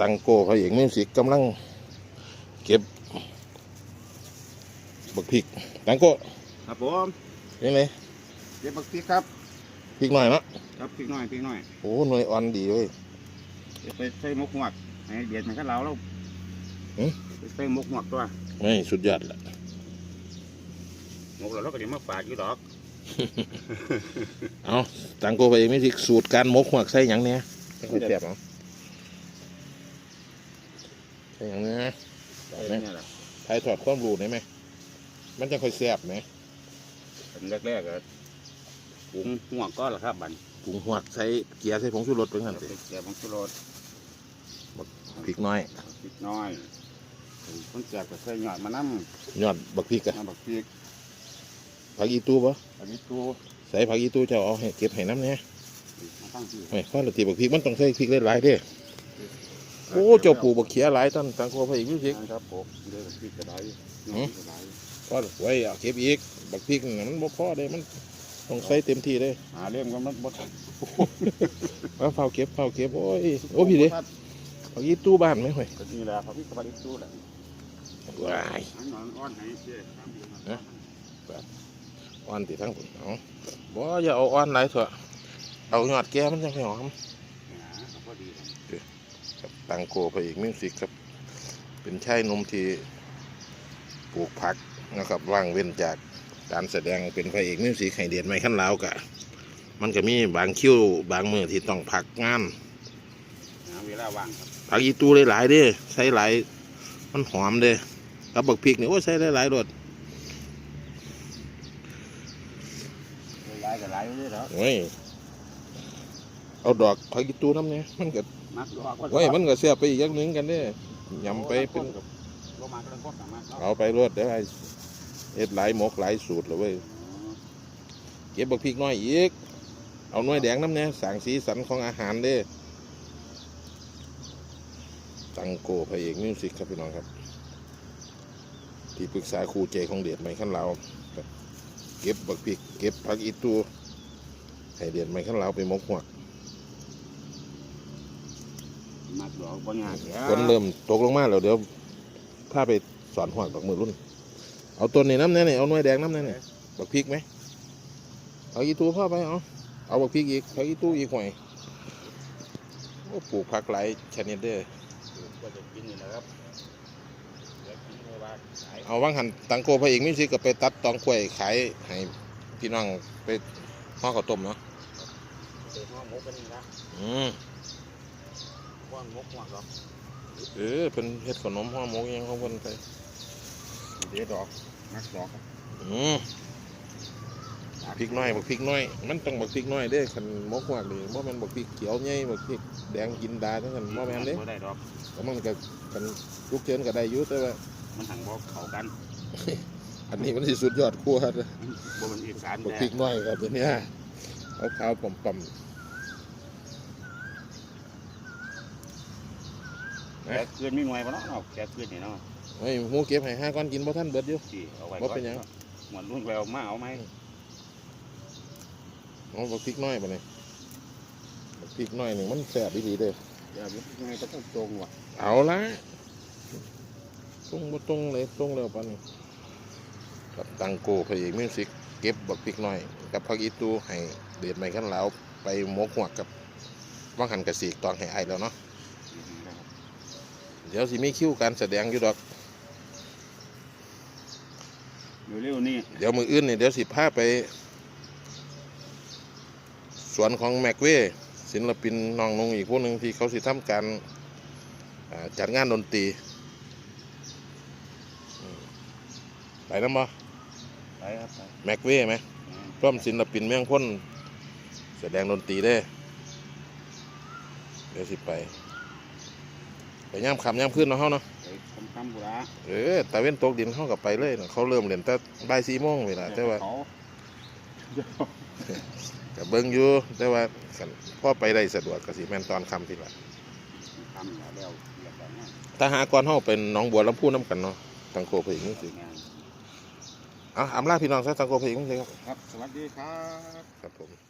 ตังโก้พระเอกมิวสิกกำลังเก็บบักพริกตังโก้ครับผมยังไงเก็บบักพริกครับพริกหน่อยเนาะครับพริกหน่อยพริกหน่อยโอ้หน่วยอ่อนดีเว้ยเดี๋ยวไปใส่หมกหวกให้เบียดมันก็เหลาแล้วหืมไปใส่หมกหวกตัวไม่สุดยอดละหมกแล้วเราก็เดี๋ยวมาฝากอยู่ดอกเอาตังโก้พระเอกมิวสิกสูตรการหมกหัวกใส่หยังเนี่ยไม่ค่อยแซ่บเอาใส่หยังเนี่ยใส่เนี่ยแหละไทยถอดความรู้ได้ไหม มันจะค่อยแซ่บไหมอันแรกๆก็หุงหวกก็ละครับบันปรุงหัวกใส่เกียร์ใส่ผงชูรสเป็นกันสิเกี๊ยวของชูรสพริกน้อย พริกน้อยคนแจกก็ใส่หยอดมะน้ยอดบักพริกอะำน้ำบักพริกผักอีตู้ปะอันนี้ตูใส่ผักอีตู้เจะเอาให้เก็บให้น้ำเนี่ยมาตั้งที่ ไม่ข้อละทีบักพริกมันต้องใส่พริกหลายๆเด้ โอ้เจ้าปลูกบักเขียหลายต้นตังโก้พระเอกมิวสิกครับผมเดี๋ยวบักพริกก็ได้หืมก็ได้ก็ไว้เอาเก็บอีกบักพริกน่ะมันบ่พอได้มันต้องใส่เต็มที่เลยหาเล่มก็มันบดมาเฝ้าเก็บเฝ้าเก็บโอ้ยโอ้พี่เด้ผักอีตู้บ้านไหมห่วยก็นี่แหละครับพี่กระบะดิตู้แหละว้ายอันนอนอ้อนให้เจ๊ตามเดือนเอ๊ะอ่อนติทั้งผมเอาบ่อย่าเอาอ่อนหลายเถอะเอายอดแก้มันจังค่อยหอม พอดีครับ ครับ ตังโกพระเอกมิวสิกครับ เป็นชายหนุ่มที่ปลูกผักนะครับว่างเว้นจากการแสดงเป็นพระเอกมิวสิกให้เดียนไม่ขั้นลาวกะ มันก็มีบางคิวบางมือที่ต้องพักงานหาเวลาว่างครับผักอีตูหลายๆเด้ใส่หลายมันหอมเด้กับบักพริกนี่โอ้ยใส่หลายๆรสหลายกับหลายอยู่เลยแล้วโอ้ยเอาดอกผักอีตูน้ำเนี่ยมันก็ มักดอกโอ้ยมันก็เสียบไปอีกอย่างหนึงกันเด้ยำไปเป็นกับโลมาก็ต้องพอสามารถเอาไปรวดได้เอ็ดหลายหมกหลายสูตรเลยเว้ยเก็บบักพริกน้อยอีก เอาหน่วยแดงน้ำเนี่ยสร้างสีสันของอาหารเด้ตังโกพระเอกมิวสิกครับพี่น้องครับ ที่ปรึกษาครูเจของเดียดไม่ขั้นเราครับเก็บบักพริก เก็บผักอีตูให้เดียดไม่ขั้นเราไปหมกหัวก มักดอกบ่ยากฝนเริ่มตกลงมาแล้วเดี๋ยวพาไปสอนหัวกดอกมือรุ่น เอาต้นนี้น้ำเนี่ยนี่เอาหน่วยแดงน้ำเนี่ยนี่บักพริกไหมเอาอีตูเข้าไปเอาเอาบักพริกอีกเอาอีตูอีกหน่อยโอ้ปลูกผักหลายชนิดเด้อก็จะกินนี่นะครับเดี๋ยวกินไม่ว่าขายเอาว่างหันตังโกพระเอกมิวสิกก็ไปตัดตองกล้วยขายให้พี่น้องไปห่อข้าวต้มเนาะเดี๋ยวห้องหมกกันนี่นะอืม ว่างหมกหวกหรอกเออเป็นเฮ็ดขนมห่อหมกอิหยังของเพิ่นไปเดี๋ยวดอกมักดอกครับอืมพริกน้อยบักพริกน้อย มันต้องบักพริกน้อยเด้อคันหมกหวกนี่บ่แม่นบักพริกเขียวใหญ่บักพริกแดงกินดาจังซั่นบ่แม่นเด้บ่ได้ดอกแต่มันก็กันลูกเชิญก็ได้อยู่แต่ว่ามันหังบ่เข้ากัน อันนี้มันสิสุดยอดครัวครับบ่มันอีสานบักแท้พริกน้อยครับตัวเนี้ยเอาขาวๆป่อม แกเกลือนมีหน่วยบ่เนาะเอาแกเกลือนนี่เนาะๆไอ้ยหมูเก็บให้ห้าก้อนกินบ่ท่านเบิดอยู่ที่เอาไว้บ่เป็นหยัง หมดรุ่นไปเอามาเอาไหมเอาบักพริกน้อยไปเลยบักพริกน้อยหนึ่งมันแสบดีๆเด้อเดี๋ยวยังไงก็ต้องตรงว่ะเอาละตรงบ่ตรงเลยตรงแล้วปานนี้กับตังโกพระเอกมิวสิกเก็บบักพริกน้อย กับผักอีตูให้เด็ดใหม่ขั้นเหลาไปหมกหัวกกับว่างหันกระสีกตองให้ไอายแล้วเนาะ เดี๋ยวสิมีคิวการแสดงอยู่ดอก เร็วๆนี่เดี๋ยวมืออื่นนี่เดี๋ยวสิพาไป สวนของแม็กเวศิลปินน้องนงอีกผู้หนึ่งที่เขาสิทำการอ่าจัดงานดนตรีอืมไปน้ำบ่ไปครับไปแม็กเวไหมร่วมศิลปินเมืองพ้นแสดงดนตรีได้เดี๋ยวสิไป ไปย่ำคำย่ำขึ้นเนาะเฮาเนาะไปคำคำบุระเออตะเว้นตกดินเขากับไปเลยน่ะเขาเริ่มเล่นแต่บ่ายสี่โมงเวลาแต่ว่าเขากับเบิ้งอยู่แต่ว่าคันพ่อไปได้สะดวกก็สิแม่นตอนค่ำทีละทำแล้วแล้วเรียบร้อยนะถ้าหากรเฮาเป็นหน้องบัวลำพูน้ำกันเนาะตังโกเพลงนี่สิงานเอะอำลาพี่น้องซะตังโกเพลงนี่สิครับครับ สวัสดีครับ ครับผม